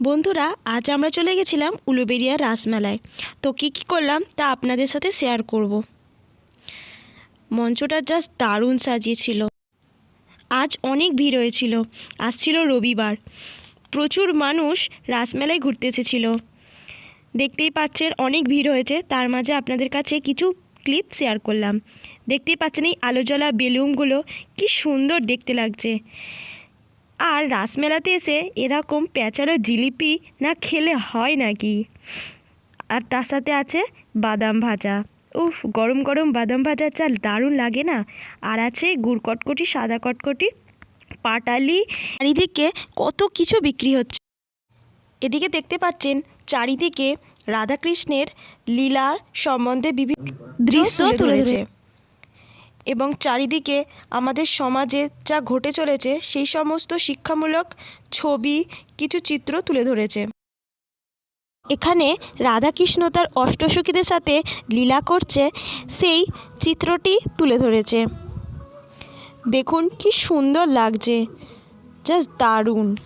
বন্ধুরা, আজ আমরা চলে গেছিলাম উলুবেরিয়া রাসমেলায়। তো কী কী করলাম তা আপনাদের সাথে শেয়ার করব। মঞ্চটা জাস্ট দারুণ সাজিয়েছিল। আজ অনেক ভিড় হয়েছিল। আজ ছিল রবিবার। প্রচুর মানুষ রাসমেলায় ঘুরতে এসেছিল। দেখতেই পাচ্ছেন অনেক ভিড় হয়েছে। তার মাঝে আপনাদের কাছে কিছু ক্লিপ শেয়ার করলাম। দেখতেই পাচ্ছেন এই আলো জ্বলা বেলুনগুলো কি সুন্দর দেখতে লাগছে। আর রাসমেলাতে এসে এরকম পেঁচালো জিলিপি না খেলে হয় নাকি? আর তার সাথে আছে বাদাম ভাজা। উফ গরম গরম বাদাম ভাজা চাল দারুণ লাগে না? আর আছে গুড় কটকটি সাদা কটকটি পাটালি। চারিদিকে কত কিছু বিক্রি হচ্ছে। এদিকে দেখতে পাচ্ছেন চারিদিকে রাধাকৃষ্ণের লীলার সম্বন্ধে বিভিন্ন দৃশ্য তুলে ধরেছে এবং চারিদিকে আমাদের সমাজে যা ঘটে চলেছে, সেই সমস্ত শিক্ষামূলক ছবি, কিছু চিত্র তুলে ধরেছে। এখানে রাধাকৃষ্ণ তার অষ্টসখীদের সাথে লীলা করছে, সেই চিত্রটি তুলে ধরেছে। দেখুন কি সুন্দর লাগছে। জাস্ট দারুণ।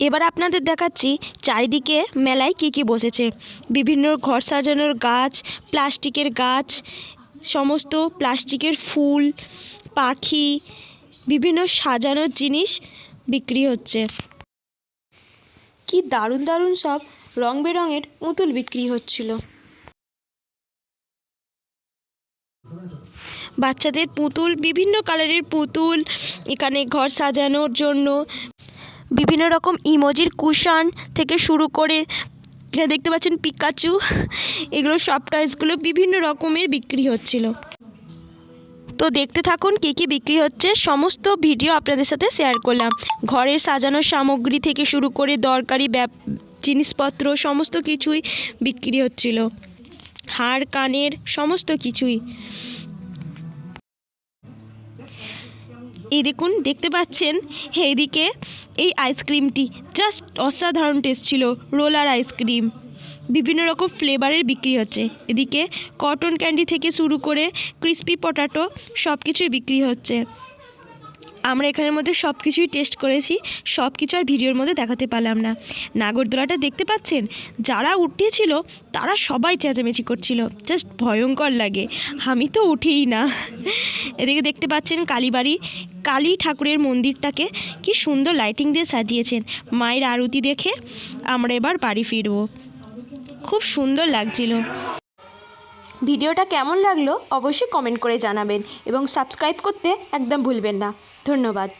এবার আপনাদের দেখাচ্ছি চারিদিকে মেলায় কী কী বসেছে। বিভিন্ন ঘর সাজানোর গাছ, প্লাস্টিকের গাছ, সমস্ত প্লাস্টিকের ফুল, পাখি, বিভিন্ন সাজানোর জিনিস বিক্রি হচ্ছে। কি দারুণ দারুণ সব রং বেরঙের পুতুল বিক্রি হচ্ছিল। বাচ্চাদের পুতুল, বিভিন্ন কালারের পুতুল, এখানে ঘর সাজানোর জন্য বিভিন্ন রকম ইমোজির কুশান থেকে শুরু করে, এখানে দেখতে পাচ্ছেন পিকাচু, এগুলো সব টয়েসগুলো বিভিন্ন রকমের বিক্রি হচ্ছিল। তো দেখতে থাকুন কী কী বিক্রি হচ্ছে, সমস্ত ভিডিও আপনাদের সাথে শেয়ার করলাম। ঘরের সাজানো সামগ্রী থেকে শুরু করে দরকারি জিনিসপত্র, সমস্ত কিছুই বিক্রি হচ্ছিল। হার, কানের, সমস্ত কিছুই। এই দেখুন দেখতে পাচ্ছেন? এইদিকে এই আইসক্রিমটি জাস্ট অসাধারণ টেস্ট ছিল রোলার আইসক্রিম। বিভিন্ন রকম ফ্লেভারের বিক্রি হচ্ছে। এদিকে কটন ক্যান্ডি থেকে শুরু করে ক্রিস্পি পটাটো সব কিছুই বিক্রি হচ্ছে। আমরা এখানের মধ্যে সব কিছুই টেস্ট করেছি সব কিছু আর ভিডিওর মধ্যে দেখাতে পারলাম না। নাগরদোলাটা দেখতে পাচ্ছেন? যারা উঠিয়েছিল তারা সবাই চেঁচামেচি করছিল। জাস্ট ভয়ঙ্কর লাগে। আমি তো উঠেই না। এদিকে দেখতে পাচ্ছেন কালীবাড়ি। কালী ঠাকুরের মন্দিরটাকে কি সুন্দর লাইটিং দিয়ে সাজিয়েছেন। মায়ের আরতি দেখে আমরা এবার বাড়ি ফিরবো। খুব সুন্দর লাগছিল। ভিডিওটা কেমন লাগল অবশ্যই কমেন্ট করে জানাবেন এবং সাবস্ক্রাইব করতে একদম ভুলবেন না। ধন্যবাদ।